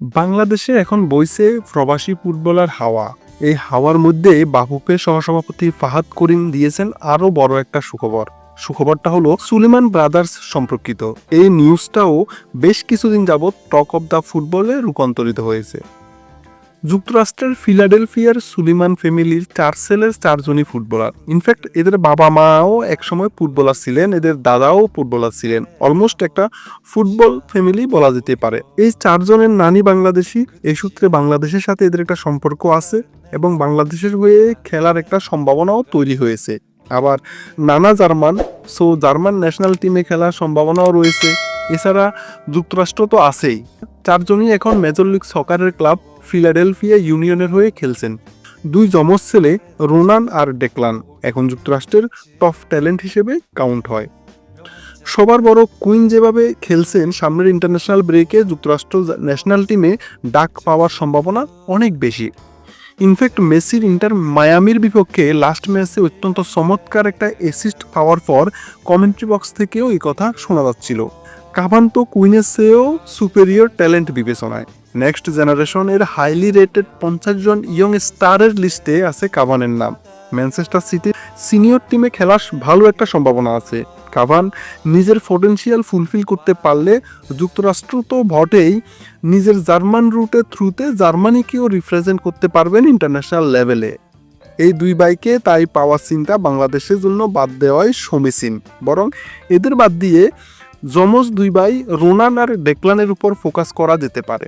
বাংলাদেশে এখন বইছে প্রবাসী ফুটবলার হাওয়া। এই হাওয়ার মধ্যে বাফুফের সহসভাপতি ফাহাদ করিম দিয়েছেন আরও বড় একটা সুখবর। সুখবরটা হলো, সুলেমান ব্রাদার্স সম্পর্কিত। এই নিউজটাও বেশ কিছুদিন যাবৎ টক অব দ্য ফুটবলে রূপান্তরিত হয়েছে। যুক্তরাষ্ট্রের ফিলাডেলফিয়ার সুলিমান ফ্যামিলির চার ছেলের চারজনই ফুটবলার। ইনফ্যাক্ট এদের বাবা মাও একসময় ফুটবলার ছিলেন, এদের দাদাও ফুটবলার ছিলেন। অলমোস্ট একটা ফুটবল ফ্যামিলি বলা যেতে পারে। এই চারজনের নানি বাংলাদেশি, এই সূত্রে বাংলাদেশের সাথে এদের একটা সম্পর্ক আছে এবং বাংলাদেশের হয়ে খেলার একটা সম্ভাবনাও তৈরি হয়েছে। আবার নানা জার্মান, সো জার্মান ন্যাশনাল টিমে খেলার সম্ভাবনাও রয়েছে। এছাড়া যুক্তরাষ্ট্র তো আছেই। চারজনই এখন মেজর লিগ সকারের ক্লাব ফিলাডেলফিয়া ইউনিয়নের হয়ে খেলছেন। দুই যমজ ছেলে, রোনান আর ডেকলান, এখন যুক্তরাষ্ট্রের টপ ট্যালেন্ট হিসেবে কাউন্ট হয়। সবার বড় কুইন যেভাবে খেলছেন, সামনের ইন্টারন্যাশনাল ব্রেকে যুক্তরাষ্ট্র ন্যাশনাল টিমে ডাক পাওয়ার সম্ভাবনা অনেক বেশি। ইনফ্যাক্ট মেসির ইন্টার মায়ামির বিপক্ষে লাস্ট ম্যাচে অত্যন্ত চমৎকার একটা অ্যাসিস্ট পাওয়ার পর কমেন্ট্রি বক্স থেকেও এই কথা শোনা যাচ্ছিল। কাভান তো কুইনের চেয়েও সুপেরিয়র ট্যালেন্ট বিবেচনায়। নেক্সট জেনারেশনের হাইলি রেটেড পঞ্চাশ জন ইয়ং স্টারের লিস্টে আছে কাভানের নাম। ম্যানচেস্টার সিটির সিনিয়র টিমে খেলার ভালো একটা সম্ভাবনা আছে। কাভান নিজের পটেনশিয়াল ফুলফিল করতে পারলে যুক্তরাষ্ট্র তো বটেই, নিজের জার্মান রুটের থ্রুতে জার্মানিকেও রিপ্রেজেন্ট করতে পারবেন ইন্টারন্যাশনাল লেভেলে এই দুই বাইকে তাই পাওয়ার চিন্তা বাংলাদেশের জন্য বাদ দেওয়াই সমীচীন। বরং এদের বাদ দিয়ে যমজ দুই ভাই রোনান আর ডেকলানের উপর ফোকাস করা যেতে পারে।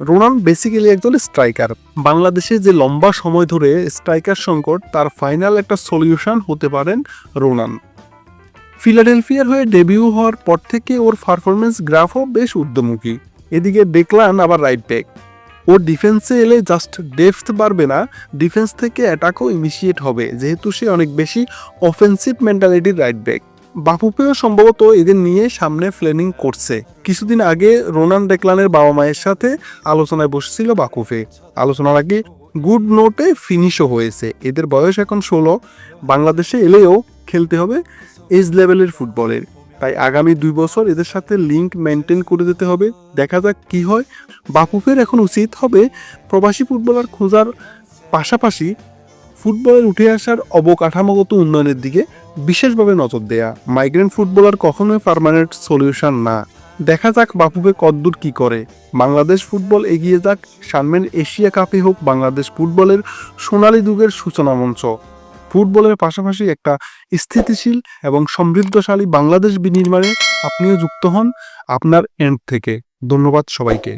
রোনান বেসিক্যালি একজন স্ট্রাইকার বাংলাদেশে যে লম্বা সময় ধরে স্ট্রাইকার সংকট, তার ফাইনাল একটা সলিউশন হতে পারেন রোনান। ফিলাডেলফিয়ার হয়ে ডেবিউ হওয়ার পর থেকে ওর পারফরমেন্স গ্রাফও বেশ ঊর্ধ্বমুখী। এদিকে ডেকলান আবার রাইট ব্যাক ওর ডিফেন্সে এলে জাস্ট ডেপথ বাড়বে না ডিফেন্স থেকে অ্যাটাকও ইনিশিয়েট হবে, যেহেতু সে অনেক বেশি অফেন্সিভ মেন্টালিটির রাইট ব্যাক বাপুপেও সম্ভবত এদের নিয়ে সামনে প্ল্যানিং করছে। কিছুদিন আগে রোনান ডেকলানের বাবা মায়ের সাথে আলোচনায় বসেছিল বাকুফে। আলোচনার আগে গুড নোটে ফিনিশও হয়েছে। এদের বয়স এখন ষোলো। বাংলাদেশে এলেও খেলতে হবে এজ লেভেলের ফুটবলের। তাই আগামী দুই বছর এদের সাথে লিঙ্ক মেনটেন করে দিতে হবে। দেখা যাক কি হয়। বাপুফের এখন উচিত হবে প্রবাসী ফুটবলার খোঁজার পাশাপাশি ফুটবলের উঠে আসার অবকাঠামোগত উন্নয়নের দিকে বিশেষভাবে নজর দেয়া। মাইগ্রেন্ট ফুটবলার কখনোই পারমানেন্ট সলিউশন না। দেখা যাক বাপুবে কদ্দূর কি করে। বাংলাদেশ ফুটবল এগিয়ে যাক সামনের এশিয়া কাপে হোক বাংলাদেশ ফুটবলের সোনালী যুগের সূচনা মঞ্চ। ফুটবলের পাশাপাশি একটা স্থিতিশীল এবং সমৃদ্ধশালী বাংলাদেশ বিনির্মাণে আপনিও যুক্ত হন আপনার এন্ড থেকে। ধন্যবাদ সবাইকে।